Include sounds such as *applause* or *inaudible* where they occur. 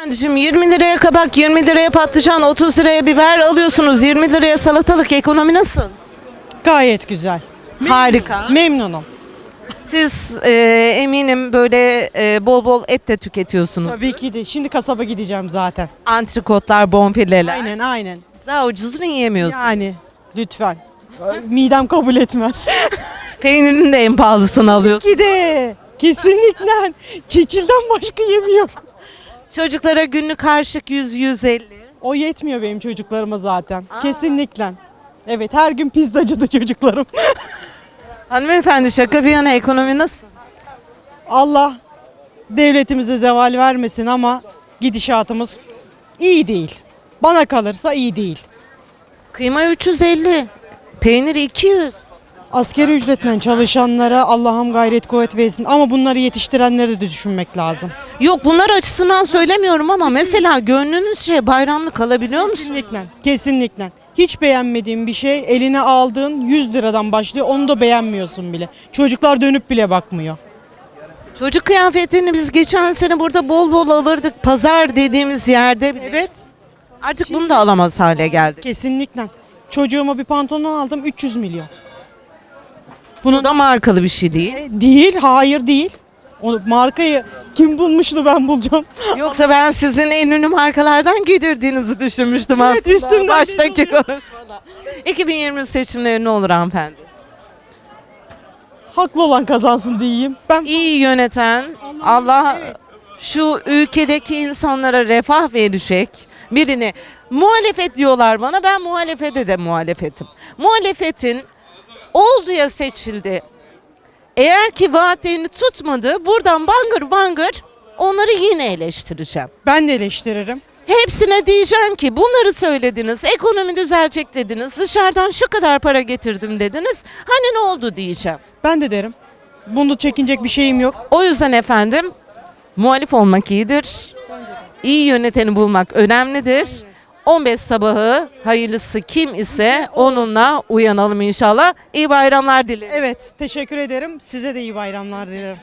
Efendim 20 liraya kabak, 20 liraya patlıcan, 30 liraya biber alıyorsunuz. 20 liraya salatalık ekonomi nasıl? Gayet güzel. Harika. Memnunum. Siz e, eminim böyle e, bol bol et de tüketiyorsunuz. Tabii ki de. Şimdi kasaba gideceğim zaten. Antrikotlar, bonfileler. Aynen aynen. Daha ucuzunu yiyemiyorsun. Yani lütfen. Midem kabul etmez. *laughs* Peynirin de en pahalısını alıyorsun. ki de. Kesinlikle. Çiçilden başka yemiyorum. Çocuklara günlük harçlık 100-150. O yetmiyor benim çocuklarıma zaten. Kesinlikle. Evet her gün pizzacıda *laughs* çocuklarım. Hanımefendi şaka bir yana ekonomi nasıl? Allah devletimize zeval vermesin ama gidişatımız iyi değil. Bana kalırsa iyi değil. Kıyma 350. Peynir 200. Askeri ücretle çalışanlara Allah'ım gayret kuvvet versin ama bunları yetiştirenleri de düşünmek lazım. Yok bunlar açısından söylemiyorum ama mesela gönlünüzce bayramlık alabiliyor musunuz? Kesinlikle. Kesinlikle. Hiç beğenmediğin bir şey eline aldığın 100 liradan başlıyor onu da beğenmiyorsun bile. Çocuklar dönüp bile bakmıyor. Çocuk kıyafetlerini biz geçen sene burada bol bol alırdık. Pazar dediğimiz yerde bile. Evet. Artık bunu da alamaz hale geldik. Kesinlikle. Çocuğuma bir pantolon aldım 300 milyon. Bu da markalı bir şey değil. Değil, hayır değil. O markayı kim bulmuştu ben bulacağım. *laughs* Yoksa ben sizin en ünlü markalardan giydirdiğinizi düşünmüştüm Evet, aslında. üstümden Baştaki belli konuşmada. 2023 seçimleri ne olur hanımefendi? Haklı olan kazansın diyeyim. Ben İyi yöneten, Allah şu ülkedeki insanlara refah verecek birini muhalefet diyorlar bana. Ben muhalefete de muhalefetim. Muhalefetin olduya seçildi. Eğer ki vaatlerini tutmadı buradan bangır bangır onları yine eleştireceğim. ben de eleştiririm. Hepsine diyeceğim ki bunları söylediniz, ekonomi düzelecek dediniz, dışarıdan şu kadar para getirdim dediniz. Hani ne oldu diyeceğim. Ben de derim. Bunda çekinecek bir şeyim yok. O yüzden efendim muhalif olmak iyidir. İyi yöneteni bulmak önemlidir. 15 sabahı hayırlısı kim ise onunla uyanalım inşallah. İyi bayramlar dilerim. Evet, teşekkür ederim. Size de iyi bayramlar dilerim.